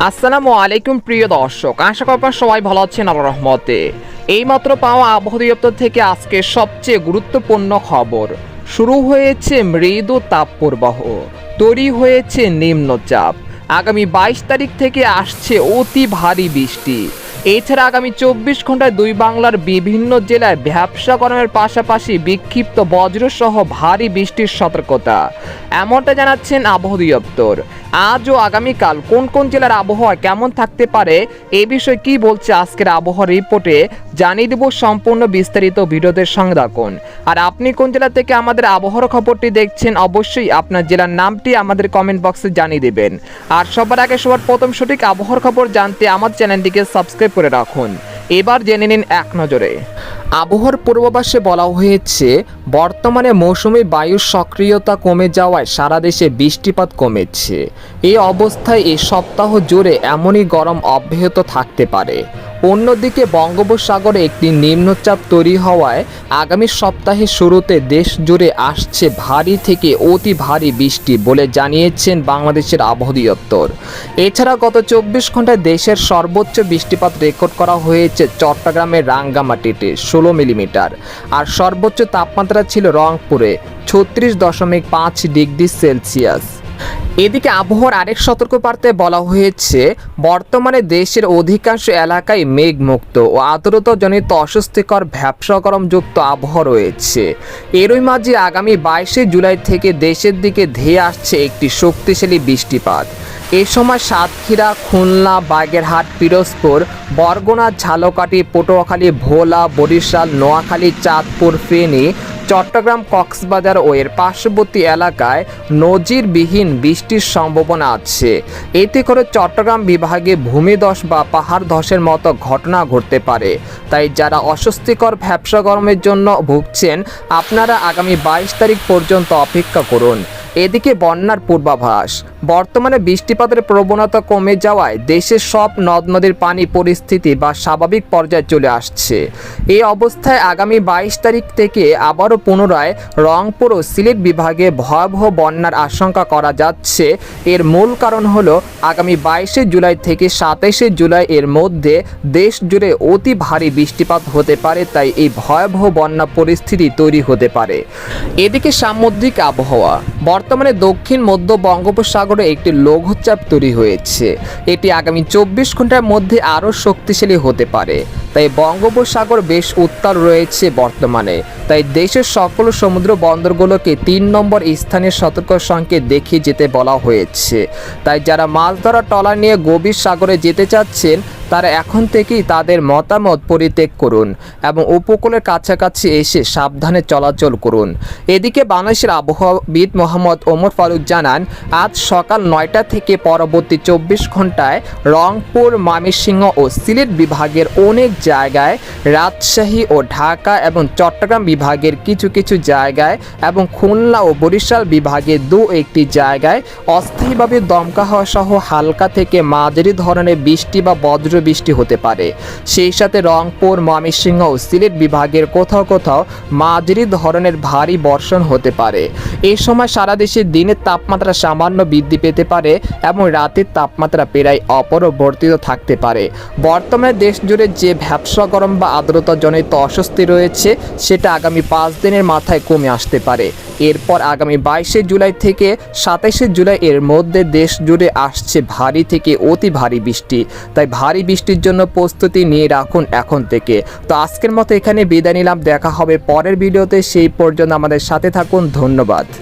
আসসালামু আলাইকুম, প্রিয় দর্শক। আশা করি আপনারা সবাই ভালো আছেন, আল্লাহর রহমতে। এইমাত্র পাওয়া আবহাওয়া দপ্তর থেকে আজকে সবচেয়ে গুরুত্বপূর্ণ খবর। শুরু হয়েছে মৃদু তাপপ্রবাহ। তৈরি হয়েছে নিম্নচাপ। আগামী বাইশ তারিখ থেকে আসছে অতি ভারী বৃষ্টি। এছাড়া আগামী চব্বিশ ঘন্টায় দুই বাংলার বিভিন্ন জেলায় ব্যবসা কর্মের পাশাপাশি বিক্ষিপ্ত বজ্রসহ ভারী বৃষ্টির সতর্কতা। এমনটা জানাচ্ছেন আবহাওয়া দপ্তর। আজ ও আগামীকাল কোন কোন জেলার আবহাওয়া কেমন থাকতে পারে, এ বিষয়ে কি বলছে আজকের আবহাওয়া রিপোর্টে, জানিয়ে দেব সম্পূর্ণ বিস্তারিত ভিডিওদের সঙ্গে রাখুন আর আপনি কোন জেলা থেকে আমাদের আবহাওয়ার খবরটি দেখছেন, অবশ্যই আপনার জেলার নামটি আমাদের কমেন্ট বক্সে জানিয়ে দেবেন। আর সবার আগে সবার প্রথম সঠিক আবহাওয়ার খবর জানতে আমার চ্যানেলটিকে সাবস্ক্রাইব করে রাখুন। এবার জেনে নিন এক নজরে। আবহাওয়ার পূর্বাভাসে বলা হয়েছে, বর্তমানে মৌসুমি বায়ুর সক্রিয়তা কমে যাওয়ায় সারা দেশে বৃষ্টিপাত কমেছে। এই অবস্থায় এই সপ্তাহ জুড়ে এমনই গরম অব্যাহত থাকতে পারে। অন্যদিকে বঙ্গোপসাগরে একটি নিম্নচাপ তৈরি হওয়ায় আগামী সপ্তাহের শুরুতে দেশ জুড়ে আসছে ভারী থেকে অতি ভারী বৃষ্টি বলে জানিয়েছেন বাংলাদেশের আবহাওয়া দপ্তর এছাড়া গত চব্বিশ ঘন্টায় দেশের সর্বোচ্চ বৃষ্টিপাত রেকর্ড করা হয়েছে চট্টগ্রামের রাঙ্গামাটিতে, ষোলো মিলিমিটার। আর সর্বোচ্চ তাপমাত্রা ছিল রংপুরে, ছত্রিশ দশমিক পাঁচ ডিগ্রি সেলসিয়াস। এদিকে আবহাওয়ার আরেক সতর্কবার্তায় বলা হয়েছে, বর্তমানে দেশের অধিকাংশ এলাকায় মেঘমুক্ত ও আর্দ্রতাজনিত অস্বস্তিকর ব্যবসা গরমযুক্ত আবহাওয়া রয়েছে। এরই মাঝে আগামী বাইশে জুলাই থেকে দেশের দিকে ধেয়ে আসছে একটি শক্তিশালী বৃষ্টিপাত। এ সময় সাতক্ষীরা, খুলনা, বাগেরহাট, পিরোজপুর, বরগুনা, ঝালকাঠি, পটুয়াখালী, ভোলা, বরিশাল, নোয়াখালী, চাঁদপুর, ফেনী চট্টগ্রাম কক্সবাজার ও এর পার্শ্ববর্তী এলাকায় নজিরবিহীন বৃষ্টির সম্ভাবনা আছে। এতে করে চট্টগ্রাম বিভাগে ভূমিধস বা পাহাড় ধসের মতো ঘটনা ঘটতে পারে। তাই যারা অস্বস্তিকর ব্যবসা গরমের জন্য ভুগছেন, আপনারা আগামী বাইশ তারিখ পর্যন্ত অপেক্ষা করুন। এদিকে বন্যার পূর্বাভাস। বর্তমানে বৃষ্টিপাতের প্রবণতা কমে যাওয়ায় দেশের সব নদ নদীর পানি পরিস্থিতি বা স্বাভাবিক পর্যায়ে চলে আসছে। এই অবস্থায় আগামী বাইশ তারিখ থেকে আবারও পুনরায় রংপুর ও সিলেট বিভাগে ভয়াবহ বন্যার আশঙ্কা করা যাচ্ছে। এর মূল কারণ হলো, আগামী বাইশে জুলাই থেকে সাতাইশে জুলাই এর মধ্যে দেশ জুড়ে অতি ভারী বৃষ্টিপাত হতে পারে, তাই এই ভয়াবহ বন্যা পরিস্থিতি তৈরি হতে পারে। এদিকে সামুদ্রিক আবহাওয়া। বর্তমানে দক্ষিণ, মধ্য বঙ্গোপসাগরে একটি লঘুচাপ তৈরি হয়েছে। এটি আগামী চব্বিশ ঘণ্টার মধ্যে আরও শক্তিশালী হতে পারে। তাই বঙ্গোপসাগর বেশ উত্তাল রয়েছে বর্তমানে। তাই দেশের সকল সমুদ্র বন্দরগুলোকে তিন নম্বর স্থানের সতর্ক সংকেত দেখিয়ে যেতে বলা হয়েছে। তাই যারা মাছ ধরা ট্রলার নিয়ে গভীর সাগরে যেতে চাচ্ছেন, তারা এখন থেকেই তাদের মতামত পরিত্যাগ করুন এবং উপকূলের কাছাকাছি এসে সাবধানে চলাচল করুন। এদিকে বাংলাদেশের আবহাওয়াবিদ মোহাম্মদ ওমর ফারুক জানান, আজ সকাল নয়টা থেকে পরবর্তী চব্বিশ ঘন্টায় রংপুর, ময়মনসিংহ ও সিলেট বিভাগের অনেক জায়গায়, রাজশাহী ও ঢাকা এবং চট্টগ্রাম বিভাগের কিছু কিছু জায়গায় এবং খুলনা ও বরিশাল বিভাগের দু একটি জায়গায় অস্থায়ীভাবে দমকা হওয়া সহ হালকা থেকে মাঝারি ধরনের বৃষ্টি বা বজ্র বৃষ্টি হতে পারে। সেই সাথে রংপুর, ময়মনসিংহ ও সিলেট বিভাগের কোথাও কোথাও মাঝারি ধরনের ভারী বর্ষণ হতে পারে। এই সময় সারা দেশে দিনের তাপমাত্রা সামান্য বৃদ্ধি পেতে পারে এবং রাতের তাপমাত্রা প্রায় অপরিবর্তিত থাকতে পারে। বর্তমানে দেশ জুড়ে যে ভ্যাবসা গরম বা আর্দ্রতাজনিত অস্বস্তি রয়েছে, সেটা আগামী পাঁচ দিনের মাথায় কমে আসতে পারে। এরপর আগামী বাইশে জুলাই থেকে সাতাইশে জুলাই এর মধ্যে দেশ জুড়ে আসছে ভারী থেকে অতি ভারী বৃষ্টি। তাই ভারী বৃষ্টির জন্য প্রস্তুতি নিয়ে রাখুন এখন থেকে। তো আজকের মতো এখানে বিদায় নিলাম, দেখা হবে পরের ভিডিওতে, সেই পর্যন্ত আমাদের সাথে থাকুন, ধন্যবাদ।